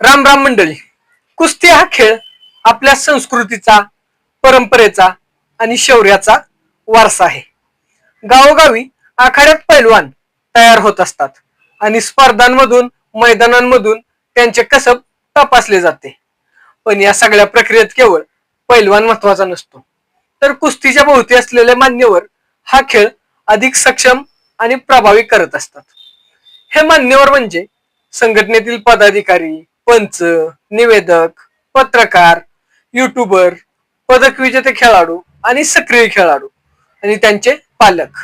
राम राम मंडळी. कुस्ती हा खेळ आपल्या संस्कृतीचा परंपरेचा आणि शौर्याचा वारसा आहे. गावोगावी आखाड्यात पैलवान तयार होत असतात आणि स्पर्धांमधून मैदानांमधून त्यांचे कसब तपासले जाते. पण या सगळ्या प्रक्रियेत केवळ पैलवान महत्त्वाचा नसतो. तर कुस्तीच्या भोवती असलेल्या मान्यवर हा खेळ अधिक सक्षम आणि प्रभावी करत असतात. हे मान्यवर म्हणजे संघटनेतील पदाधिकारी पंच निवेदक पत्रकार युट्यूबर पदक विजेते खेळाडू आणि सक्रिय खेळाडू आणि त्यांचे पालक.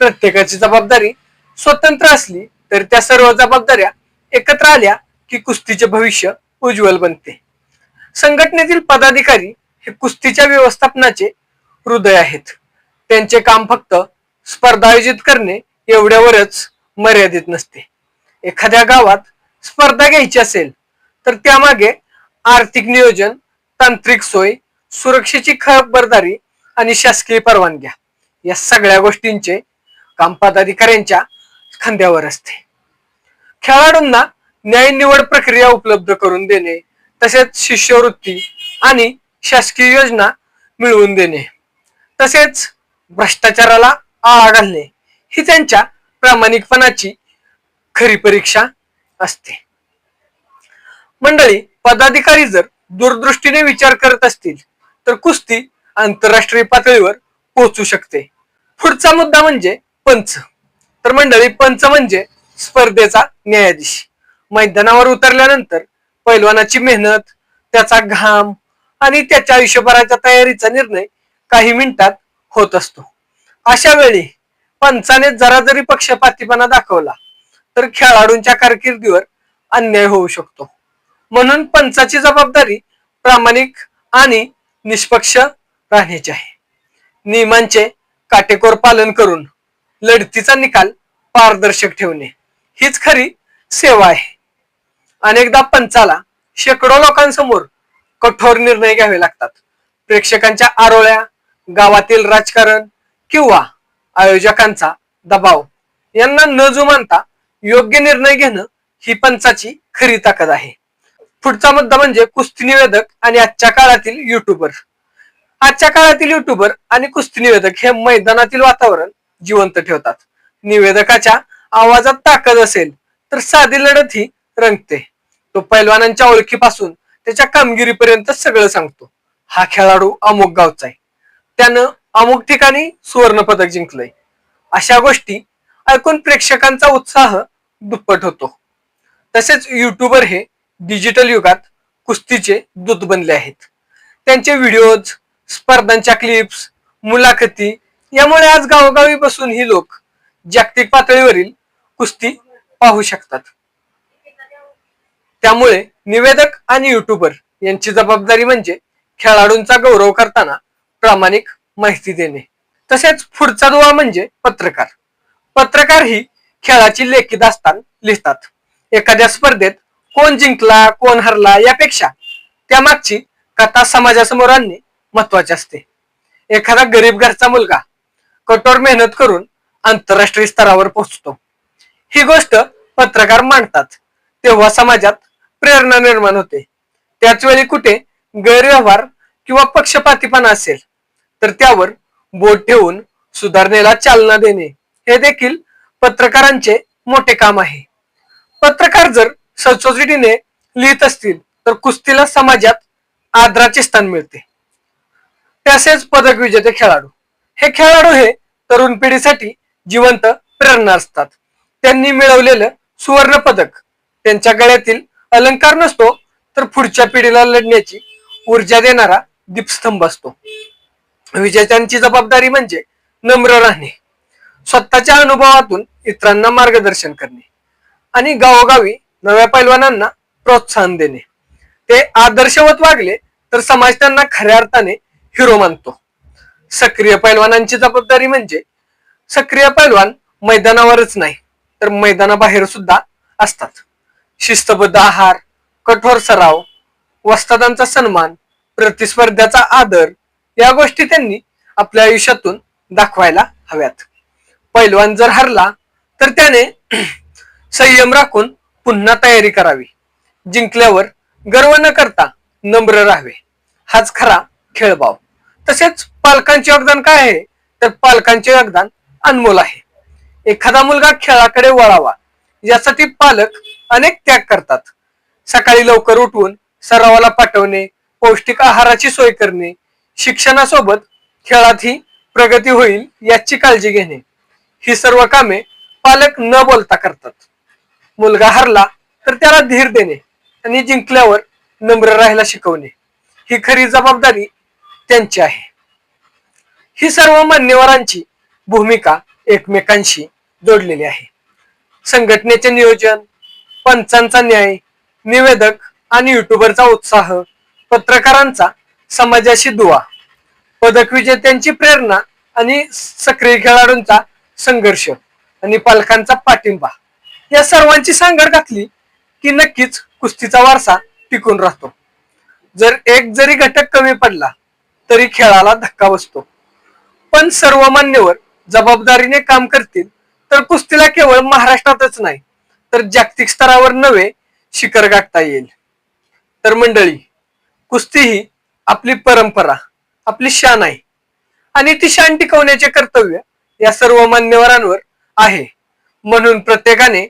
प्रत्येकाची जबाबदारी स्वतंत्र असली तर त्या सर्व जबाबदाऱ्या एकत्र आल्या की कुस्तीचे भविष्य उज्ज्वल बनते. संघटनेतील पदाधिकारी हे कुस्तीच्या व्यवस्थापनाचे हृदय आहेत. त्यांचे काम फक्त स्पर्धा आयोजित करणे एवढ्यावरच मर्यादित नसते. एखाद्या गावात स्पर्धा घ्यायची असेल तर त्यामागे आर्थिक नियोजन तांत्रिक सोय सुरक्षेची खबरदारी आणि शासकीय परवानग्या या सगळ्या गोष्टींचे काम पदाधिकाऱ्यांच्या खांद्यावर असते. खेळाडूंना न्याय निवड प्रक्रिया उपलब्ध करून देणे तसेच शिष्यवृत्ती आणि शासकीय योजना मिळवून देणे तसेच भ्रष्टाचाराला आळा घालणे ही त्यांच्या प्रामाणिकपणाची खरी परीक्षा असते. मंडळी पदाधिकारी जर दूरदृष्टीने विचार करत असतील तर कुस्ती आंतरराष्ट्रीय पातळीवर पोहोचू शकते. पुढचा मुद्दा म्हणजे पंच. तर मंडळी पंच म्हणजे स्पर्धेचा न्यायाधीश. मैदानावर उतरल्यानंतर पैलवानाची मेहनत त्याचा घाम आणि त्याच्या आयुष्यभराच्या तयारीचा निर्णय काही मिनिटात होत असतो. अशा वेळी पंचाने जरा जरी पक्षपातीपणा दाखवला तर खेळाडूंच्या कारकिर्दीवर अन्याय होऊ शकतो. म्हणून पंचाची जबाबदारी प्रामाणिक आणि निष्पक्ष राहण्याची आहे. नियमांचे काटेकोर पालन करून लढतीचा निकाल पारदर्शक ठेवणे हीच खरी सेवा आहे. अनेकदा पंचाला शेकडो लोकांसमोर कठोर निर्णय घ्यावे लागतात. प्रेक्षकांच्या आरोळ्या गावातील राजकारण किंवा आयोजकांचा दबाव यांना न जुमानता योग्य निर्णय घेणं ही पंचाची खरी ताकद आहे. पुढचा मुद्दा म्हणजे कुस्ती निवेदक आणि आजच्या काळातील युट्यूबर आजच्या काळातील युट्यूबर आणि कुस्ती निवेदक हे मैदानातील वातावरण जिवंत ठेवतात. निवेदकाच्या आवाजात ताकद असेल तर साधी लढत ही रंगते. तो पैलवानांच्या ओळखीपासून त्याच्या कामगिरीपर्यंत सगळं सांगतो. हा खेळाडू अमुक गावचा आहे. त्यानं अमुक ठिकाणी सुवर्ण पदक जिंकलंय. अशा गोष्टी ऐकून प्रेक्षकांचा उत्साह दुप्पट होतो. तसेच युट्यूबर हे डिजिटल युगात कुस्तीचे दूत बनले आहेत. त्यांचे व्हिडिओज स्पर्धांच्या क्लिप्स मुलाखती यामुळे आज गावोगावी बसून ही लोक जागतिक पातळीवरील कुस्ती पाहू शकतात. त्यामुळे निवेदक आणि युट्यूबर यांची जबाबदारी म्हणजे खेळाडूंचा गौरव करताना प्रामाणिक माहिती देणे. तसेच पुढचा दुवा म्हणजे पत्रकार. पत्रकार ही खेळाची लेखी दास्तान लिहितात. एखाद्या स्पर्धेत कोण जिंकला कोण हरला यापेक्षा त्यामागची कथा समाजासमोर आणणे महत्त्वाचे असते. एखादा गरीब घरचा मुलगा कठोर मेहनत करून आंतरराष्ट्रीय स्तरावर पोहोचतो. ही गोष्ट पत्रकार मांडतात. तेव्हा समाजात प्रेरणा निर्माण होते. त्याच वेळी कुठे गैरव्यवहार किंवा पक्षपातीपणा असेल तर त्यावर बोट ठेवून सुधारणेला चालना देणे हे देखील पत्रकारांचे मोठे काम आहे. पत्रकार जर सचोजडीने लिहित असतील तर कुस्तीला समाजात आदराचे स्थान मिळते. तसेच पदक विजेते खेळाडू. हे खेळाडू हे तरुण पिढीसाठी जिवंत प्रेरणा असतात. त्यांनी मिळवलेलं सुवर्ण पदक त्यांच्या गळ्यातील अलंकार नसतो तर पुढच्या पिढीला लढण्याची ऊर्जा देणारा दीपस्तंभ असतो. विजेत्यांची जबाबदारी म्हणजे नम्र राहणे. स्वतःच्या अनुभवातून इतरांना मार्गदर्शन करणे. आणि गावोगावी नव्या पैलवानांना प्रोत्साहन देणे. ते आदर्शवत वागले तर समाज त्यांना खऱ्या अर्थाने हिरो मानतो. सक्रिय पैलवानांची जबाबदारी म्हणजे सक्रिय पैलवान मैदानावरच नाही तर मैदानाबाहेर सुद्धा असतात. शिस्तबद्ध आहार कठोर सराव वस्तादांचा सन्मान प्रतिस्पर्ध्याचा आदर या गोष्टी त्यांनी आपल्या आयुष्यातून दाखवायला हव्यात. पैलवान जर हरला तर त्याने संयम राखून पुन्हा तयारी करावी. जिंकल्यावर गर्व न करता नम्र राहावे. हाच खरा खेळभाव तसेच पालकांचे योगदान काय आहे? तर पालकांचे योगदान अनमोल आहे. एखादा मुलगा खेळाकडे वळावा यासाठी पालक अनेक त्याग करतात. सकाळी लवकर उठवून सरावाला पाठवणे पौष्टिक आहाराची सोय करणे शिक्षणासोबत खेळातही प्रगती होईल याची काळजी घेणे. ही सर्व कामे पालक न बोलता करतात. मुलगा हरला तर त्याला धीर देणे आणि जिंकल्यावर नम्र राहायला शिकवणे. ही खरी जबाबदारी त्यांची आहे. ही सर्व मान्यवरांची भूमिका एकमेकांशी जोडलेली आहे. संघटनेचे नियोजन पंचांचा न्याय निवेदक आणि युट्यूबरचा उत्साह पत्रकारांचा समाजाशी दुवा पदक विजेत्यांची प्रेरणा आणि सक्रिय खेळाडूंचा संघर्ष आणि पालकांचा पाठिंबा. या सर्वांची सांगड घातली की नक्कीच कुस्तीचा वारसा टिकून राहतो. जर एक जरी घटक कमी पडला तरी खेळाला धक्का बसतो. पण सर्व मान्यवर जबाबदारीने काम करतील तर कुस्तीला केवळ महाराष्ट्रातच नाही तर जागतिक स्तरावर नवे शिखर गाठता येईल. तर मंडळी कुस्ती ही आपली परंपरा आपली शान आहे. आणि ती शान टिकवण्याचे कर्तव्य या सर्व मान्यवरांवर आहे. म्हणून प्रत्येकाने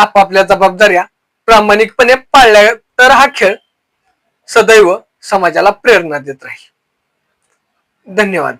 आपापल्या जबाबदाऱ्या प्रामाणिकपणे पाळल्या तर हा खेळ सदैव समाजाला प्रेरणा देत राहील. धन्यवाद.